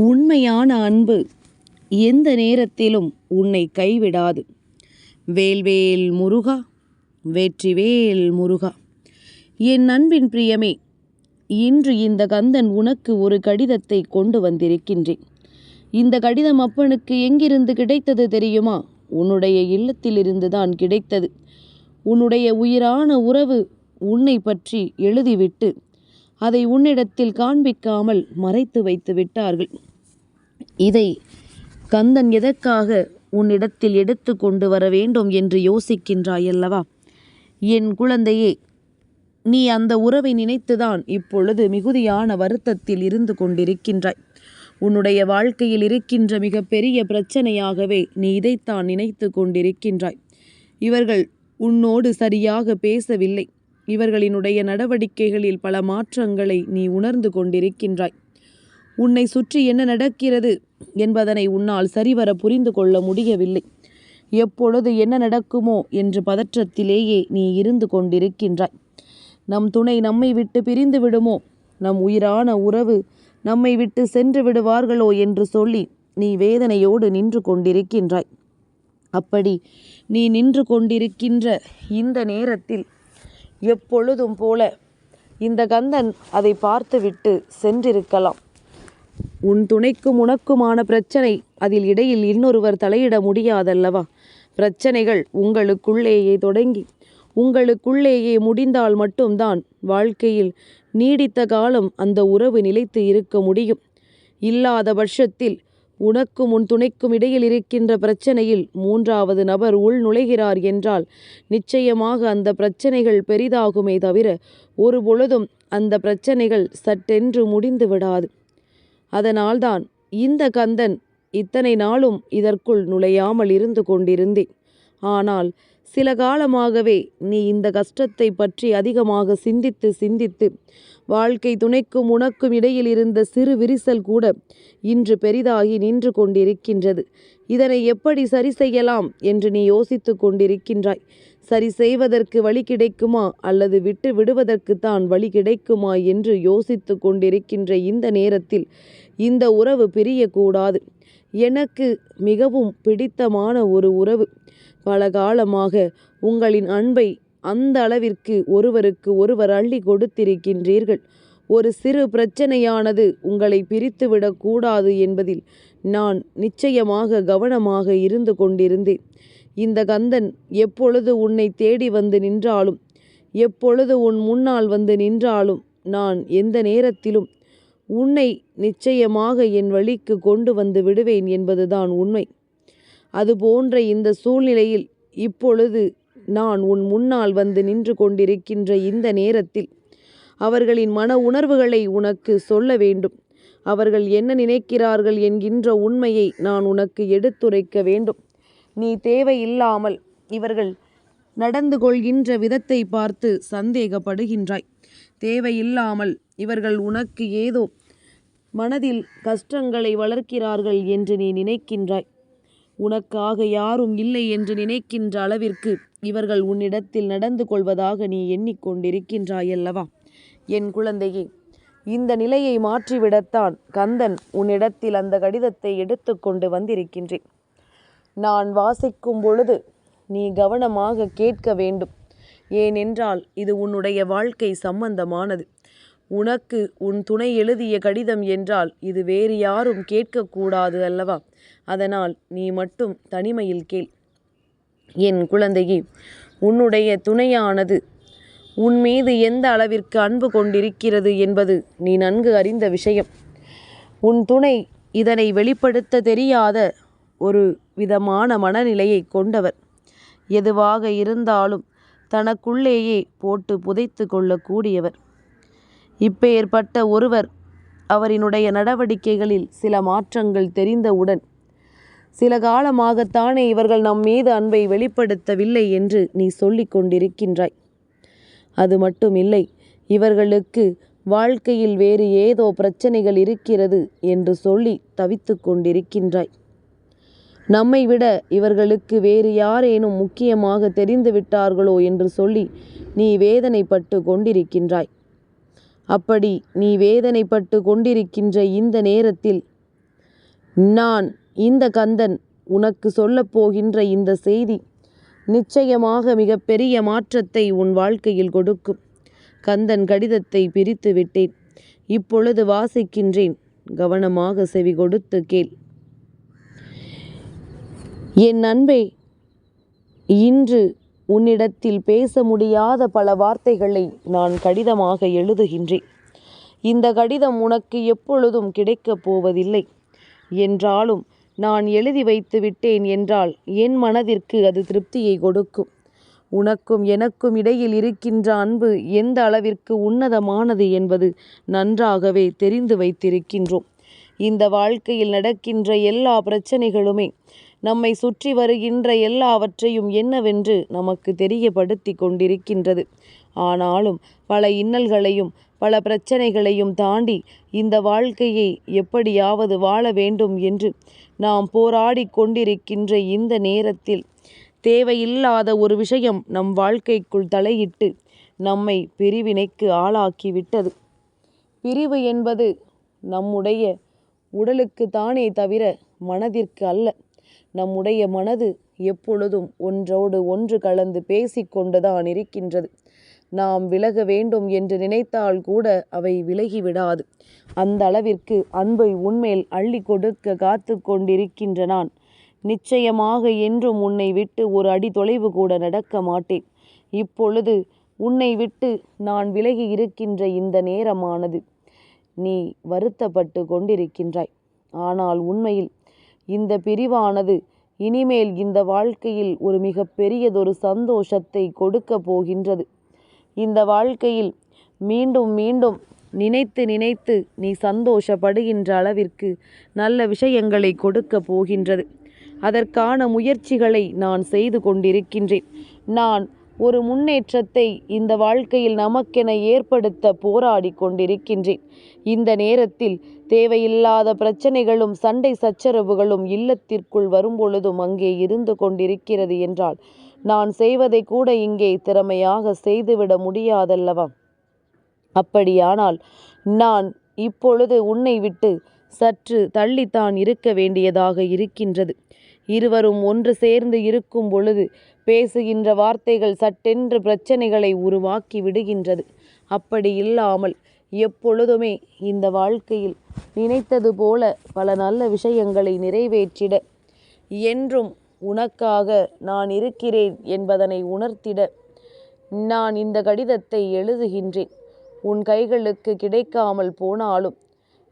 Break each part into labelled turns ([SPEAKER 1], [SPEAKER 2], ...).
[SPEAKER 1] உண்மையான அன்பு எந்த நேரத்திலும் உன்னை கைவிடாது. வேல்வேல் முருகா வெற்றிவேல் முருகா. என் அன்பின் பிரியமே இன்று இந்த கந்தன் உனக்கு ஒரு கடிதத்தை கொண்டு வந்திருக்கின்றேன். இந்த கடிதம் அப்பனுக்கு எங்கிருந்து கிடைத்தது தெரியுமா? உன்னுடைய இல்லத்திலிருந்து தான் கிடைத்தது. உன்னுடைய உயிரான உறவு உன்னை பற்றி எழுதிவிட்டு அதை உன்னிடத்தில் காண்பிக்காமல் மறைத்து வைத்து விட்டார்கள். இதை கந்தன் எதற்காக உன்னிடத்தில் எடுத்து கொண்டு வர வேண்டும் என்று யோசிக்கின்றாய் அல்லவா என் குழந்தையே நீ அந்த உறவை நினைத்துதான் இப்பொழுது மிகுதியான வருத்தத்தில் இருந்து கொண்டிருக்கின்றாய். உன்னுடைய வாழ்க்கையில் இருக்கின்ற மிகப்பெரிய பிரச்சனையாகவே நீ இதைத்தான் நினைத்து கொண்டிருக்கின்றாய். இவர்கள் உன்னோடு சரியாக பேசவில்லை. இவர்களினுடைய நடவடிக்கைகளில் பல மாற்றங்களை நீ உணர்ந்து கொண்டிருக்கின்றாய். உன்னை சுற்றி என்ன நடக்கிறது என்பதனை உன்னால் சரிவர புரிந்து கொள்ள முடியவில்லை. எப்பொழுது என்ன நடக்குமோ என்று பதற்றத்திலேயே நீ இருந்து கொண்டிருக்கின்றாய். நம் துணை நம்மை விட்டு பிரிந்து விடுமோ? நம் உயிரான உறவு நம்மை விட்டு சென்று விடுவார்களோ என்று சொல்லி நீ வேதனையோடு நின்று கொண்டிருக்கின்றாய். அப்படி நீ நின்று கொண்டிருக்கின்ற இந்த நேரத்தில் எப்பொழுதும் போல இந்த கந்தன் அதை பார்த்துவிட்டு சென்றிருக்கலாம். உன் துணைக்கும் உனக்குமான பிரச்சனை அதில் இடையில் இன்னொருவர் தலையிட முடியாதல்லவா? பிரச்சனைகள் உங்களுக்குள்ளேயே தொடங்கி உங்களுக்குள்ளேயே முடிந்தால் மட்டும்தான் வாழ்க்கையில் நீடித்த காலம் அந்த உறவு நிலைத்து இருக்க முடியும். இல்லாத பட்சத்தில் உனக்கும் உன் துணைக்கும் இடையில் இருக்கின்ற பிரச்சனையில் மூன்றாவது நபர் உள் நுழைகிறார் என்றால் நிச்சயமாக அந்த பிரச்சனைகள் பெரிதாகுமே தவிர ஒரு பொழுதும் அந்த பிரச்சனைகள் சட்டென்று முடிந்து விடாது. அதனால்தான் இந்த கந்தன் இத்தனை நாளும் இதற்குள் நுழையாமல் இருந்து கொண்டிருந்தேன் ஆனால் சில காலமாகவே நீ இந்த கஷ்டத்தை பற்றி அதிகமாக சிந்தித்து சிந்தித்து வாழ்க்கை துணைக்கும் உனக்கும் இடையில் இருந்த சிறு விரிசல் கூட இன்று பெரிதாகி நின்று கொண்டிருக்கின்றது. இதனை எப்படி சரி செய்யலாம் என்று நீ யோசித்து கொண்டிருக்கின்றாய். சரி செய்வதற்கு வழி கிடைக்குமா அல்லது விட்டு விடுவதற்கு தான் வழி கிடைக்குமா என்று யோசித்து கொண்டிருக்கின்ற இந்த நேரத்தில் இந்த உறவு பிரியக்கூடாது. எனக்கு மிகவும் பிடித்தமான ஒரு உறவு. பல காலமாக உங்களின் அன்பை அந்த அளவிற்கு ஒருவருக்கு ஒருவர் அள்ளி கொடுத்திருக்கின்றீர்கள். ஒரு சிறு பிரச்சனையானது உங்களை பிரித்துவிடக்கூடாது என்பதில் நான் நிச்சயமாக கவனமாக இருந்து கொண்டிருந்தேன். இந்த கந்தன் எப்பொழுது உன்னை தேடி வந்து நின்றாலும் எப்பொழுது உன் முன்னால் வந்து நின்றாலும் நான் எந்த நேரத்திலும் உன்னை நிச்சயமாக என் வழிக்கு கொண்டு வந்து விடுவேன் என்பதுதான் உண்மை. அதுபோன்ற இந்த சூழ்நிலையில் இப்பொழுது நான் உன் முன்னால் வந்து நின்று கொண்டிருக்கின்ற இந்த நேரத்தில் அவர்களின் மன உணர்வுகளை உனக்கு சொல்ல வேண்டும். அவர்கள் என்ன நினைக்கிறார்கள் என்கின்ற உண்மையை நான் உனக்கு எடுத்துரைக்க வேண்டும். நீ தேவையில்லாமல் இவர்கள் நடந்து கொள்கின்ற விதத்தை பார்த்து சந்தேகப்படுகின்றாய். தேவையில்லாமல் இவர்கள் உனக்கு ஏதோ மனதில் கஷ்டங்களை வளர்க்கிறார்கள் என்று நீ நினைக்கின்றாய். உனக்காக யாரும் இல்லை என்று நினைக்கின்ற அளவிற்கு இவர்கள் உன்னிடத்தில் நடந்து கொள்வதாக நீ எண்ணிக்கொண்டிருக்கின்றாயல்லவா? என் குழந்தையே இந்த நிலையை மாற்றிவிடத்தான் கந்தன் உன்னிடத்தில் அந்த கடிதத்தை எடுத்துக்கொண்டு வந்திருக்கின்றேன். நான் வாசிக்கும் பொழுது நீ கவனமாக கேட்க வேண்டும். ஏனென்றால் இது உன்னுடைய வாழ்க்கை சம்பந்தமானது. உனக்கு உன் துணை எழுதிய கடிதம் என்றால் இது வேறு யாரும் கேட்கக்கூடாது அல்லவா? அதனால் நீ மட்டும் தனிமையில் கேள். என் குழந்தையே உன்னுடைய துணையானது உன் மீது எந்த அளவிற்கு அன்பு கொண்டிருக்கிறது என்பது நீ நன்கு அறிந்த விஷயம். உன் துணை இதனை வெளிப்படுத்த தெரியாத ஒரு விதமான மனநிலையை கொண்டவர். எதுவாக இருந்தாலும் தனக்குள்ளேயே போட்டு புதைத்து கொள்ளக்கூடியவர் இப்பெயர்பட்ட ஒருவர் அவரினுடைய நடவடிக்கைகளில் சில மாற்றங்கள் தெரிந்தவுடன் சில காலமாகத்தானே இவர்கள் நம் மீது அன்பை வெளிப்படுத்தவில்லை என்று நீ சொல்லிக் கொண்டிருக்கின்றாய். அது மட்டுமில்லை இவர்களுக்கு வாழ்க்கையில் வேறு ஏதோ பிரச்சனைகள் இருக்கிறது என்று சொல்லி தவித்து கொண்டிருக்கின்றாய். நம்மை விட இவர்களுக்கு வேறு யாரேனும் முக்கியமாக தெரிந்து விட்டார்களோ என்று சொல்லி நீ வேதனைப்பட்டு கொண்டிருக்கின்றாய். அப்படி நீ வேதனைப்பட்டு கொண்டிருக்கின்ற இந்த நேரத்தில் நான் இந்த கந்தன் உனக்கு சொல்லப்போகின்ற இந்த செய்தி நிச்சயமாக மிகப்பெரிய மாற்றத்தை உன் வாழ்க்கையில் கொடுக்கும். கந்தன் கடிதத்தை பிரித்து விட்டேன். இப்பொழுது வாசிக்கின்றேன். கவனமாக செவி கொடுத்து கேள். என் அன்பே இன்று உன்னிடத்தில் பேச முடியாத பல வார்த்தைகளை நான் கடிதமாக எழுதுகின்றேன். இந்த கடிதம் உனக்கு எப்பொழுதும் கிடைக்கப் போவதில்லை. என்றாலும் நான் எழுதி வைத்து விட்டேன் என்றால் என் மனதிற்கு அது திருப்தியை கொடுக்கும். உனக்கும் எனக்கும் இடையில் இருக்கின்ற அன்பு எந்த அளவிற்கு உன்னதமானது என்பது நன்றாகவே தெரிந்து வைத்திருக்கின்றோம். இந்த வாழ்க்கையில் நடக்கின்ற எல்லா பிரச்சனைகளுமே நம்மை சுற்றி வருகின்ற எல்லாவற்றையும் என்னவென்று நமக்கு தெரியப்படுத்தி கொண்டிருக்கின்றது. ஆனாலும் பல இன்னல்களையும் பல பிரச்சனைகளையும் தாண்டி இந்த வாழ்க்கையை எப்படியாவது வாழ வேண்டும் என்று நாம் போராடி கொண்டிருக்கின்ற இந்த நேரத்தில் தேவையில்லாத ஒரு விஷயம் நம் வாழ்க்கைக்குள் தலையிட்டு நம்மை பிரிவினைக்கு ஆளாக்கிவிட்டது. பிரிவு என்பது நம்முடைய உடலுக்கு தானே தவிர மனதிற்கு அல்ல. நம்முடைய மனது எப்பொழுதும் ஒன்றோடு ஒன்று கலந்து பேசிக்கொண்டுதான் இருக்கின்றது. நாம் விலக வேண்டும் என்று நினைத்தால் கூட அவை விலகிவிடாது. அந்த அளவிற்கு அன்பை உன்மேல் அள்ளி கொடுக்க காத்து கொண்டிருக்கின்ற நான் நிச்சயமாக என்றும் உன்னை விட்டு ஒரு அடி தொலைவு கூட நடக்க மாட்டேன். இப்பொழுது உன்னை விட்டு நான் விலகி இருக்கின்ற இந்த நேரமானது. நீ வருத்தப்பட்டு கொண்டிருக்கின்றாய். ஆனால் உண்மையில் இந்த பிரிவானது இனிமேல் இந்த வாழ்க்கையில் ஒரு மிக பெரியதொரு சந்தோஷத்தை கொடுக்க போகின்றது. இந்த வாழ்க்கையில் மீண்டும் மீண்டும் நினைத்து நினைத்து நீ சந்தோஷப்படுகின்ற அளவிற்கு நல்ல விஷயங்களை கொடுக்க போகின்றது. அதற்கான முயற்சிகளை நான் செய்து கொண்டிருக்கின்றேன். நான் ஒரு முன்னேற்றத்தை இந்த வாழ்க்கையில் நமக்கென ஏற்படுத்த போராடி கொண்டிருக்கின்றேன். இந்த நேரத்தில் தேவையில்லாத பிரச்சனைகளும் சண்டை சச்சரவுகளும் இல்லத்திற்குள் வரும்பொழுதும் அங்கே இருந்து கொண்டிருக்கிறது என்றால் நான் செய்வதை கூட இங்கே திறமையாக செய்துவிட முடியாதல்லவா? அப்படியானால் நான் இப்பொழுது உன்னை விட்டு சற்று தள்ளித்தான் இருக்க வேண்டியதாக இருக்கின்றது. இருவரும் ஒன்று சேர்ந்து இருக்கும் பொழுது பேசுகின்ற வார்த்தைகள் சட்டென்று பிரச்சனைகளை உருவாக்கி விடுகின்றது. அப்படி இல்லாமல் எப்பொழுதுமே இந்த வாழ்க்கையில் நினைத்தது போல பல நல்ல விஷயங்களை நிறைவேற்றிட என்றும் உனக்காக நான் இருக்கிறேன் என்பதனை உணர்த்திட நான் இந்த கடிதத்தை எழுதுகின்றேன். உன் கைகளுக்கு கிடைக்காமல் போனாலும்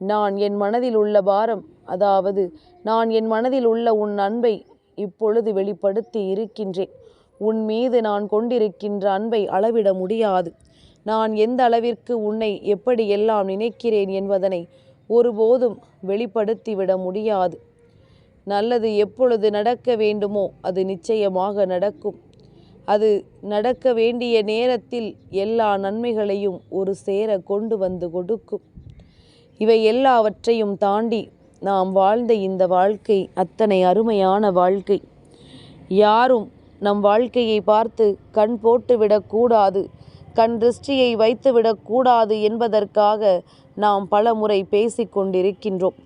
[SPEAKER 1] நான் என் மனதில் உள்ள பாரம் அதாவது நான் என் மனதில் உள்ள உன் அன்பை இப்பொழுது வெளிப்படுத்தி இருக்கின்றேன். உன் மீது நான் கொண்டிருக்கின்ற அன்பை அளவிட முடியாது. நான் எந்த அளவிற்கு உன்னை எப்படியெல்லாம் நினைக்கிறேன் என்பதனை ஒருபோதும் வெளிப்படுத்திவிட முடியாது. நல்லது எப்பொழுது நடக்க வேண்டுமோ அது நிச்சயமாக நடக்கும். அது நடக்க வேண்டிய நேரத்தில் எல்லா நன்மைகளையும் ஒரு சேர கொண்டு வந்து கொடுக்கும். இவை எல்லாவற்றையும் தாண்டி நாம் வாழ்ந்த இந்த வாழ்க்கை அத்தனை அருமையான வாழ்க்கை. யாரும் நம் வாழ்க்கையை பார்த்து கண் போட்டுவிடக்கூடாது கண் திருஷ்டியை வைத்துவிடக்கூடாது என்பதற்காக நாம் பல முறை பேசிக்கொண்டிருக்கின்றோம்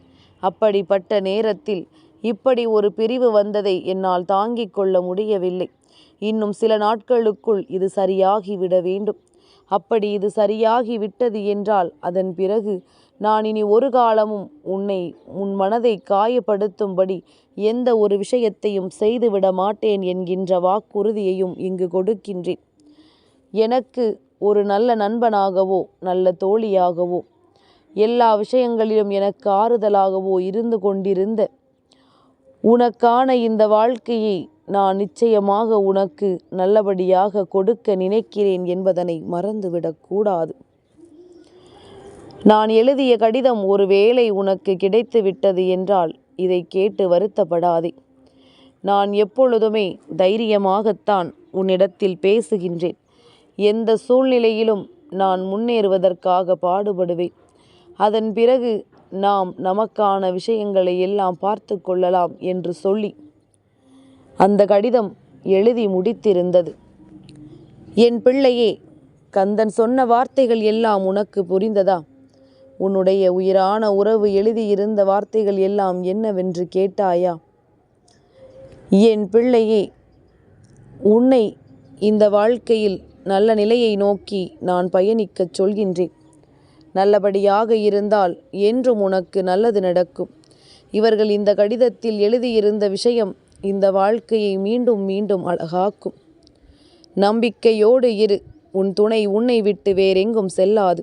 [SPEAKER 1] அப்படிப்பட்ட நேரத்தில் இப்படி ஒரு பிரிவு வந்ததை என்னால் தாங்கிக் கொள்ள முடியவில்லை. இன்னும் சில நாட்களுக்குள் இது சரியாகிவிட வேண்டும். அப்படி இது சரியாகி விட்டது என்றால் அதன் பிறகு நான் இனி ஒரு காலமும் உன்னை உன் மனதை காயப்படுத்தும்படி எந்த ஒரு விஷயத்தையும் செய்துவிட மாட்டேன் என்கின்ற வாக்குறுதியையும் இங்கு கொடுக்கின்றேன். எனக்கு ஒரு நல்ல நண்பனாகவோ நல்ல தோழியாகவோ எல்லா விஷயங்களிலும் எனக்கு ஆறுதலாகவோ இருந்து கொண்டிருந்த உனக்கான இந்த வாழ்க்கையை நான் நிச்சயமாக உனக்கு நல்லபடியாக கொடுக்க நினைக்கிறேன் என்பதனை மறந்துவிடக்கூடாது நான் எழுதிய கடிதம் ஒருவேளை உனக்கு கிடைத்து விட்டது என்றால் இதை கேட்டு வருத்தப்படாதே. நான் எப்பொழுதுமே தைரியமாகத்தான் உன்னிடத்தில் பேசுகின்றேன். எந்த சூழ்நிலையிலும் நான் முன்னேறுவதற்காக பாடுபடுவேன். அதன் பிறகு நாம் நமக்கான விஷயங்களை எல்லாம் பார்த்து கொள்ளலாம் என்று சொல்லி அந்த கடிதம் எழுதி முடித்திருந்தது. என் பிள்ளையே கந்தன் சொன்ன வார்த்தைகள் எல்லாம் உனக்கு புரிந்ததா? உன்னுடைய உயிரான உறவு எழுதியிருந்த வார்த்தைகள் எல்லாம் என்னவென்று கேட்டாயா? என் பிள்ளையே உன்னை இந்த வாழ்க்கையில் நல்ல நிலையை நோக்கி நான் பயணிக்கச் சொல்கின்றேன். நல்லபடியாக இருந்தால் என்றும் உனக்கு நல்லது நடக்கும். இவர்கள் இந்த கடிதத்தில் எழுதியிருந்த விஷயம் இந்த வாழ்க்கையை மீண்டும் மீண்டும் அழகாக்கும். நம்பிக்கையோடு இரு உன் துணை உன்னை விட்டு வேறெங்கும் செல்லாது.